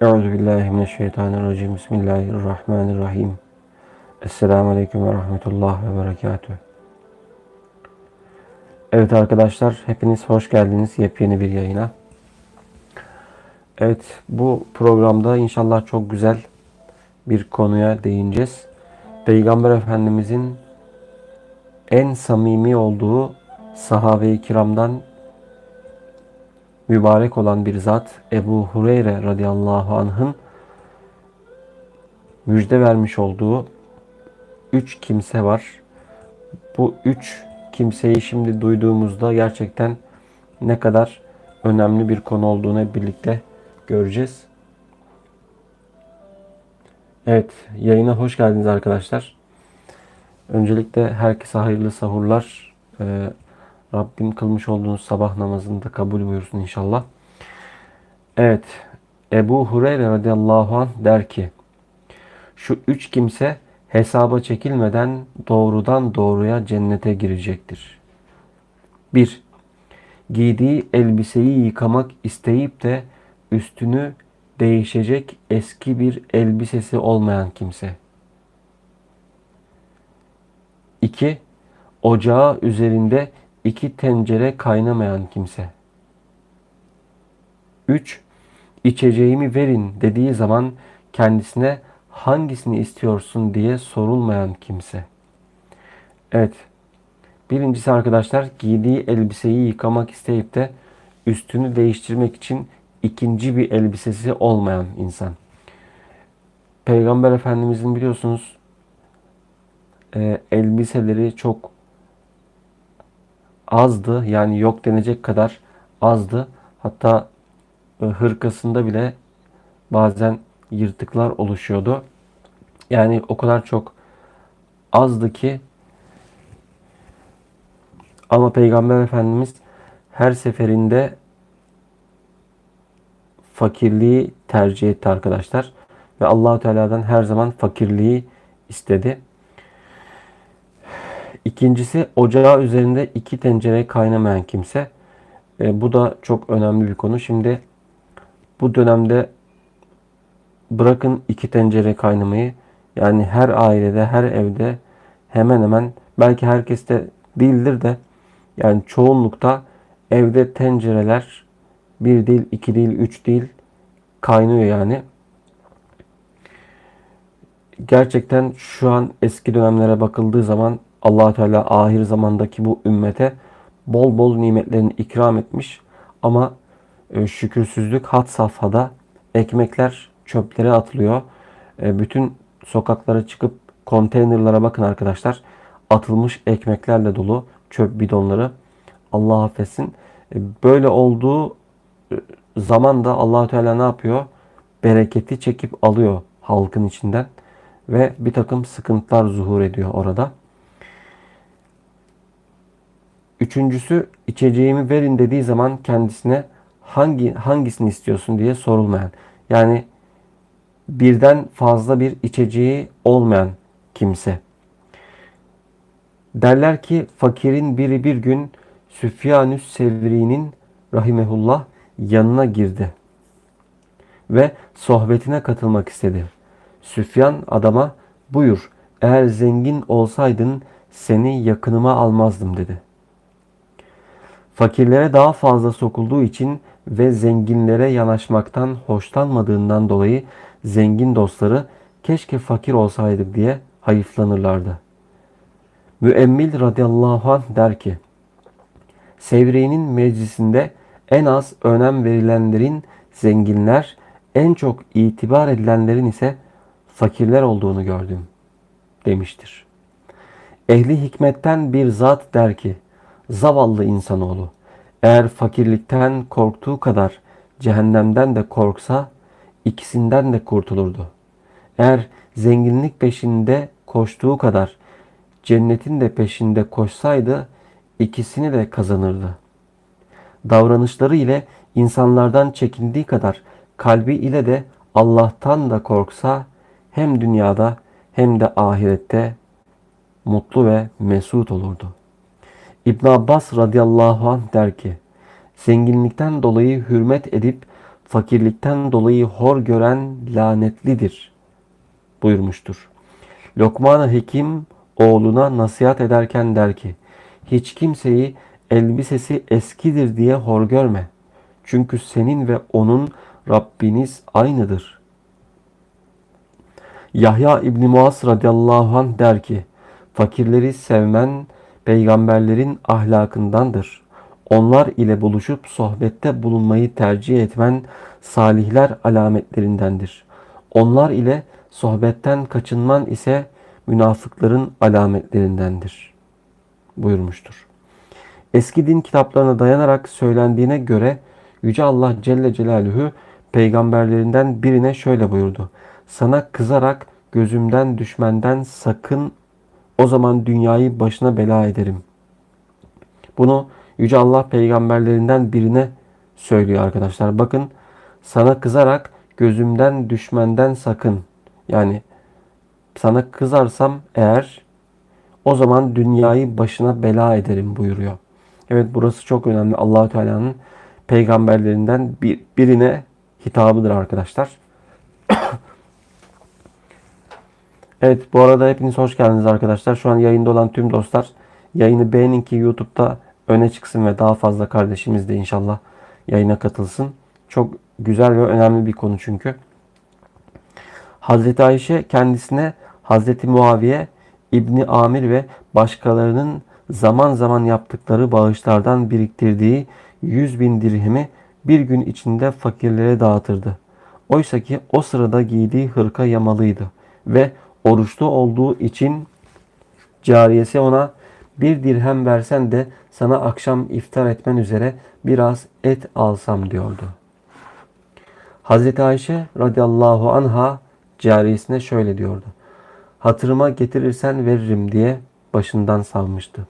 Euzu billahi mineşşeytanirracim. Bismillahirrahmanirrahim. Esselamu aleyküm ve rahmetullah ve berekatüh. Evet arkadaşlar, hepiniz hoş geldiniz yepyeni bir yayına. Evet, bu programda inşallah çok güzel bir konuya değineceğiz. Peygamber Efendimizin en samimi olduğu sahabe-i kiramdan mübarek olan bir zat Ebu Hureyre radıyallahu anh'ın müjde vermiş olduğu üç kimse var. Bu üç kimseyi şimdi duyduğumuzda gerçekten ne kadar önemli bir konu olduğunu birlikte göreceğiz. Evet, yayına hoş geldiniz arkadaşlar. Öncelikle herkese hayırlı sahurlar. Ee, Rabbim kılmış olduğunuz sabah namazını da kabul buyursun inşallah. Evet, Ebu Hureyre radıyallahu anh der ki, şu üç kimse hesaba çekilmeden doğrudan doğruya cennete girecektir. 1. Giydiği elbiseyi yıkamak isteyip de üstünü değişecek eski bir elbisesi olmayan kimse. 2. Ocağı üzerinde iki tencere kaynamayan kimse. 3. İçeceğimi verin dediği zaman kendisine hangisini istiyorsun diye sorulmayan kimse. Evet. Birincisi arkadaşlar giydiği elbiseyi yıkamak isteyip de üstünü değiştirmek için ikinci bir elbisesi olmayan insan. Peygamber Efendimizin biliyorsunuz e, elbiseleri çok azdı. Yani yok denecek kadar azdı. Hatta e, hırkasında bile bazen yırtıklar oluşuyordu. Yani o kadar çok azdı ki ama Peygamber Efendimiz her seferinde fakirliği tercih etti arkadaşlar. Ve Allahu Teala'dan her zaman fakirliği istedi. İkincisi ocağı üzerinde iki tencere kaynamayan kimse. E, bu da çok önemli bir konu. Şimdi bu dönemde bırakın iki tencere kaynamayı yani her ailede, her evde hemen hemen belki herkeste değildir de yani çoğunlukta evde tencereler bir değil, iki değil, üç değil kaynıyor yani. Gerçekten şu an eski dönemlere bakıldığı zaman allah Teala ahir zamandaki bu ümmete bol bol nimetlerini ikram etmiş. Ama e, şükürsüzlük hat safhada ekmekler çöplere atılıyor. E, bütün sokaklara çıkıp konteynerlara bakın arkadaşlar. Atılmış ekmeklerle dolu çöp bidonları. Allah affetsin. E, böyle olduğu zaman da allah Teala ne yapıyor? Bereketi çekip alıyor halkın içinden. Ve bir takım sıkıntılar zuhur ediyor orada. Üçüncüsü içeceğimi verin dediği zaman kendisine hangi hangisini istiyorsun diye sorulmayan. Yani birden fazla bir içeceği olmayan kimse. Derler ki fakirin biri bir gün Süfyanüs Sevri'nin rahimehullah yanına girdi ve sohbetine katılmak istedi. Süfyan adama buyur eğer zengin olsaydın seni yakınıma almazdım dedi. Fakirlere daha fazla sokulduğu için ve zenginlere yanaşmaktan hoşlanmadığından dolayı zengin dostları keşke fakir olsaydık diye hayıflanırlardı. Müemmil radıyallahu anh der ki, Sevri'nin meclisinde en az önem verilenlerin zenginler, en çok itibar edilenlerin ise fakirler olduğunu gördüm demiştir. Ehli hikmetten bir zat der ki, Zavallı insanoğlu eğer fakirlikten korktuğu kadar cehennemden de korksa ikisinden de kurtulurdu. Eğer zenginlik peşinde koştuğu kadar cennetin de peşinde koşsaydı ikisini de kazanırdı. Davranışları ile insanlardan çekindiği kadar kalbi ile de Allah'tan da korksa hem dünyada hem de ahirette mutlu ve mesut olurdu. İbn Abbas radıyallahu anh der ki, zenginlikten dolayı hürmet edip fakirlikten dolayı hor gören lanetlidir buyurmuştur. Lokman-ı Hekim oğluna nasihat ederken der ki, hiç kimseyi elbisesi eskidir diye hor görme. Çünkü senin ve onun Rabbiniz aynıdır. Yahya İbni Muaz radıyallahu anh der ki, fakirleri sevmen peygamberlerin ahlakındandır. Onlar ile buluşup sohbette bulunmayı tercih etmen salihler alametlerindendir. Onlar ile sohbetten kaçınman ise münafıkların alametlerindendir. buyurmuştur. Eski din kitaplarına dayanarak söylendiğine göre Yüce Allah Celle Celaluhu peygamberlerinden birine şöyle buyurdu. Sana kızarak gözümden düşmenden sakın o zaman dünyayı başına bela ederim. Bunu Yüce Allah peygamberlerinden birine söylüyor arkadaşlar. Bakın sana kızarak gözümden düşmenden sakın. Yani sana kızarsam eğer o zaman dünyayı başına bela ederim buyuruyor. Evet burası çok önemli. Allahu Teala'nın peygamberlerinden bir, birine hitabıdır arkadaşlar. Evet bu arada hepiniz hoş geldiniz arkadaşlar. Şu an yayında olan tüm dostlar yayını beğenin ki YouTube'da öne çıksın ve daha fazla kardeşimiz de inşallah yayına katılsın. Çok güzel ve önemli bir konu çünkü. Hazreti Ayşe kendisine Hazreti Muaviye, İbni Amir ve başkalarının zaman zaman yaptıkları bağışlardan biriktirdiği 100 bin dirhemi bir gün içinde fakirlere dağıtırdı. Oysa ki o sırada giydiği hırka yamalıydı ve oruçlu olduğu için cariyesi ona bir dirhem versen de sana akşam iftar etmen üzere biraz et alsam diyordu. Hazreti Ayşe radıyallahu anha cariyesine şöyle diyordu. Hatırıma getirirsen veririm diye başından salmıştı.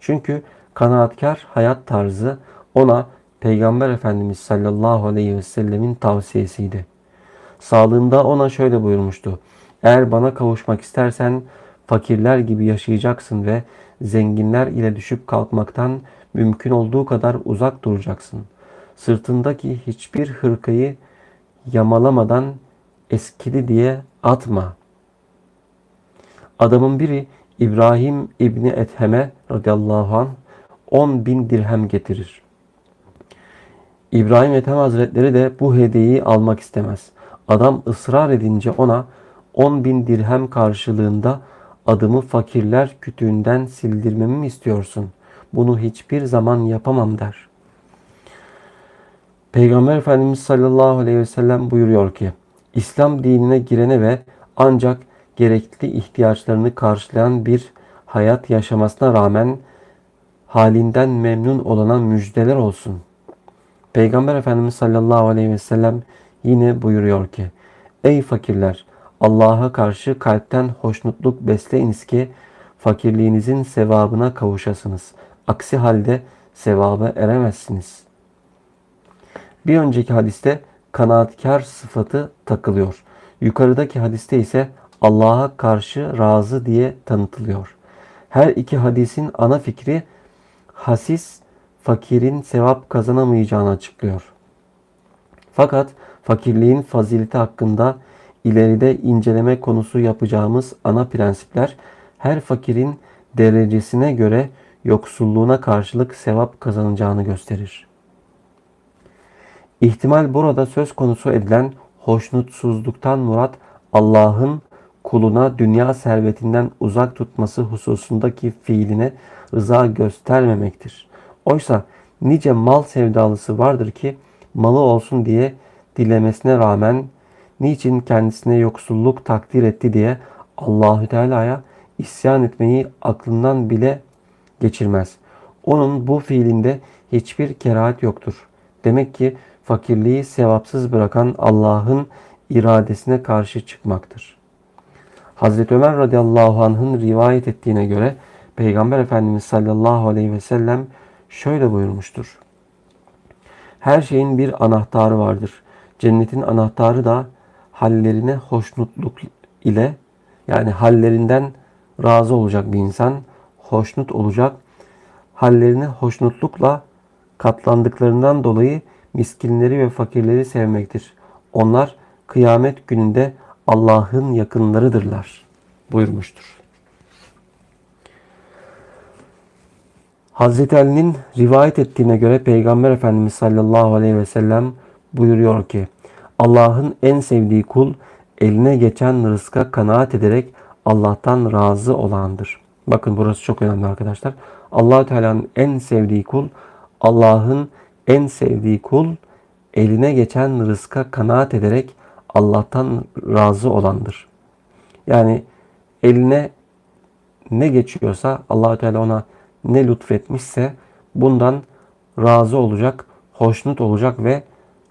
Çünkü kanaatkar hayat tarzı ona Peygamber Efendimiz sallallahu aleyhi ve sellemin tavsiyesiydi. Sağlığında ona şöyle buyurmuştu. Eğer bana kavuşmak istersen fakirler gibi yaşayacaksın ve zenginler ile düşüp kalkmaktan mümkün olduğu kadar uzak duracaksın. Sırtındaki hiçbir hırkayı yamalamadan eskidi diye atma. Adamın biri İbrahim İbni Ethem'e radıyallahu anh 10 bin dirhem getirir. İbrahim Ethem Hazretleri de bu hediyeyi almak istemez. Adam ısrar edince ona 10 bin dirhem karşılığında adımı fakirler kütüğünden sildirmemi mi istiyorsun? Bunu hiçbir zaman yapamam der. Peygamber Efendimiz sallallahu aleyhi ve sellem buyuruyor ki, İslam dinine girene ve ancak gerekli ihtiyaçlarını karşılayan bir hayat yaşamasına rağmen halinden memnun olana müjdeler olsun. Peygamber Efendimiz sallallahu aleyhi ve sellem yine buyuruyor ki, Ey fakirler! Allah'a karşı kalpten hoşnutluk besleyiniz ki fakirliğinizin sevabına kavuşasınız. Aksi halde sevaba eremezsiniz. Bir önceki hadiste kanaatkar sıfatı takılıyor. Yukarıdaki hadiste ise Allah'a karşı razı diye tanıtılıyor. Her iki hadisin ana fikri hasis fakirin sevap kazanamayacağını açıklıyor. Fakat fakirliğin fazileti hakkında ileride inceleme konusu yapacağımız ana prensipler her fakirin derecesine göre yoksulluğuna karşılık sevap kazanacağını gösterir. İhtimal burada söz konusu edilen hoşnutsuzluktan murat Allah'ın kuluna dünya servetinden uzak tutması hususundaki fiiline rıza göstermemektir. Oysa nice mal sevdalısı vardır ki malı olsun diye dilemesine rağmen niçin kendisine yoksulluk takdir etti diye Allahü Teala'ya isyan etmeyi aklından bile geçirmez. Onun bu fiilinde hiçbir kerahat yoktur. Demek ki fakirliği sevapsız bırakan Allah'ın iradesine karşı çıkmaktır. Hazreti Ömer radıyallahu anh'ın rivayet ettiğine göre Peygamber Efendimiz sallallahu aleyhi ve sellem şöyle buyurmuştur. Her şeyin bir anahtarı vardır. Cennetin anahtarı da hallerine hoşnutluk ile yani hallerinden razı olacak bir insan, hoşnut olacak, hallerine hoşnutlukla katlandıklarından dolayı miskinleri ve fakirleri sevmektir. Onlar kıyamet gününde Allah'ın yakınlarıdırlar buyurmuştur. Hazreti Ali'nin rivayet ettiğine göre Peygamber Efendimiz sallallahu aleyhi ve sellem buyuruyor ki Allah'ın en sevdiği kul eline geçen rızka kanaat ederek Allah'tan razı olandır. Bakın burası çok önemli arkadaşlar. allah Teala'nın en sevdiği kul Allah'ın en sevdiği kul eline geçen rızka kanaat ederek Allah'tan razı olandır. Yani eline ne geçiyorsa allah Teala ona ne lütfetmişse bundan razı olacak, hoşnut olacak ve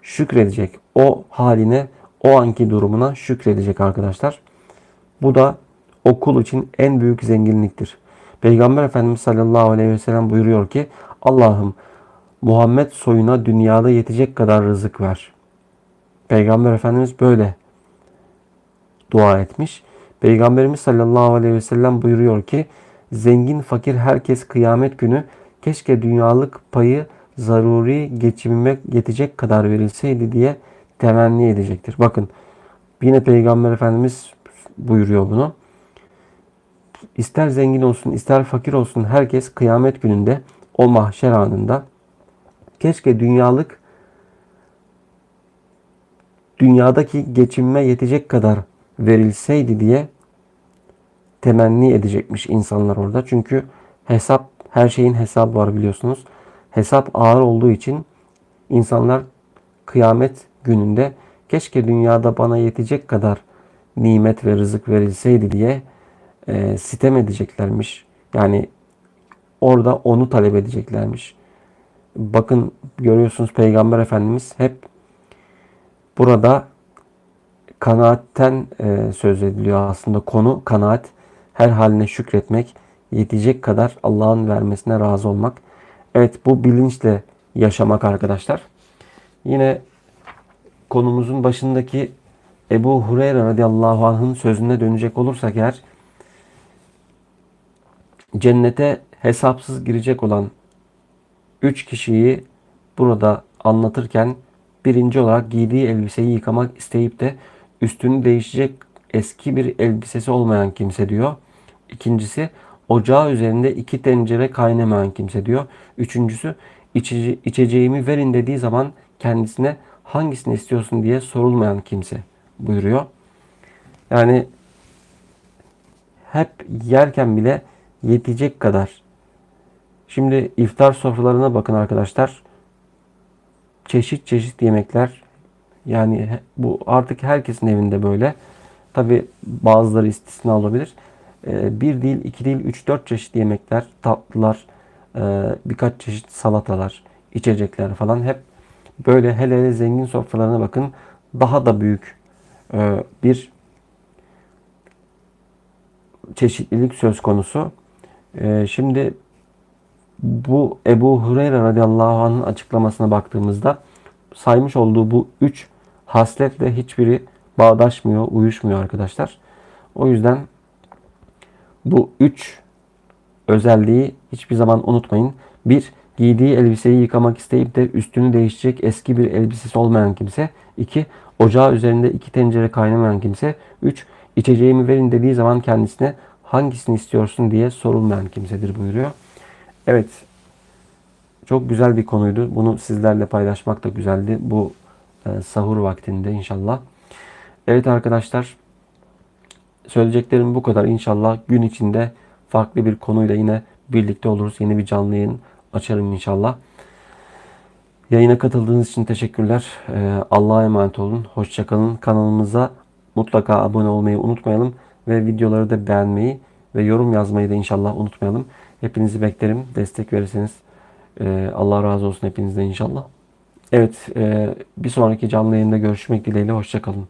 şükredecek. O haline, o anki durumuna şükredecek arkadaşlar. Bu da o kul için en büyük zenginliktir. Peygamber Efendimiz sallallahu aleyhi ve sellem buyuruyor ki Allah'ım Muhammed soyuna dünyada yetecek kadar rızık ver. Peygamber Efendimiz böyle dua etmiş. Peygamberimiz sallallahu aleyhi ve sellem buyuruyor ki zengin fakir herkes kıyamet günü keşke dünyalık payı zaruri geçimime yetecek kadar verilseydi diye temenni edecektir. Bakın yine Peygamber Efendimiz buyuruyor bunu. İster zengin olsun ister fakir olsun herkes kıyamet gününde o mahşer anında keşke dünyalık dünyadaki geçinme yetecek kadar verilseydi diye temenni edecekmiş insanlar orada. Çünkü hesap her şeyin hesabı var biliyorsunuz. Hesap ağır olduğu için insanlar kıyamet gününde keşke dünyada bana yetecek kadar nimet ve rızık verilseydi diye e, sitem edeceklermiş. Yani orada onu talep edeceklermiş. Bakın görüyorsunuz Peygamber Efendimiz hep burada kanaatten e, söz ediliyor aslında konu kanaat her haline şükretmek yetecek kadar Allah'ın vermesine razı olmak. Evet bu bilinçle yaşamak arkadaşlar. Yine konumuzun başındaki Ebu Hureyre radıyallahu anh'ın sözüne dönecek olursak eğer cennete hesapsız girecek olan üç kişiyi burada anlatırken birinci olarak giydiği elbiseyi yıkamak isteyip de üstünü değişecek eski bir elbisesi olmayan kimse diyor. İkincisi ocağı üzerinde iki tencere kaynamayan kimse diyor. Üçüncüsü içece içeceğimi verin dediği zaman kendisine hangisini istiyorsun diye sorulmayan kimse buyuruyor. Yani hep yerken bile yetecek kadar. Şimdi iftar sofralarına bakın arkadaşlar. Çeşit çeşit yemekler. Yani bu artık herkesin evinde böyle. Tabi bazıları istisna olabilir. Ee, bir değil, iki değil, üç, dört çeşit yemekler, tatlılar, e, birkaç çeşit salatalar, içecekler falan hep böyle hele hele zengin sofralarına bakın daha da büyük e, bir çeşitlilik söz konusu. E, şimdi bu Ebu Hureyre radıyallahu anh'ın açıklamasına baktığımızda saymış olduğu bu üç hasletle hiçbiri bağdaşmıyor, uyuşmuyor arkadaşlar. O yüzden bu üç özelliği hiçbir zaman unutmayın. Bir, giydiği elbiseyi yıkamak isteyip de üstünü değiştirecek eski bir elbisesi olmayan kimse. İki, ocağı üzerinde iki tencere kaynamayan kimse. Üç, içeceğimi verin dediği zaman kendisine hangisini istiyorsun diye sorulmayan kimsedir buyuruyor. Evet, çok güzel bir konuydu. Bunu sizlerle paylaşmak da güzeldi. Bu e, sahur vaktinde inşallah. Evet arkadaşlar, söyleyeceklerim bu kadar. İnşallah gün içinde farklı bir konuyla yine birlikte oluruz. Yeni bir canlı yayın açarım inşallah. Yayına katıldığınız için teşekkürler. Ee, Allah'a emanet olun. Hoşçakalın. Kanalımıza mutlaka abone olmayı unutmayalım. Ve videoları da beğenmeyi ve yorum yazmayı da inşallah unutmayalım. Hepinizi beklerim. Destek verirseniz e, Allah razı olsun hepinizden inşallah. Evet e, bir sonraki canlı yayında görüşmek dileğiyle. Hoşçakalın.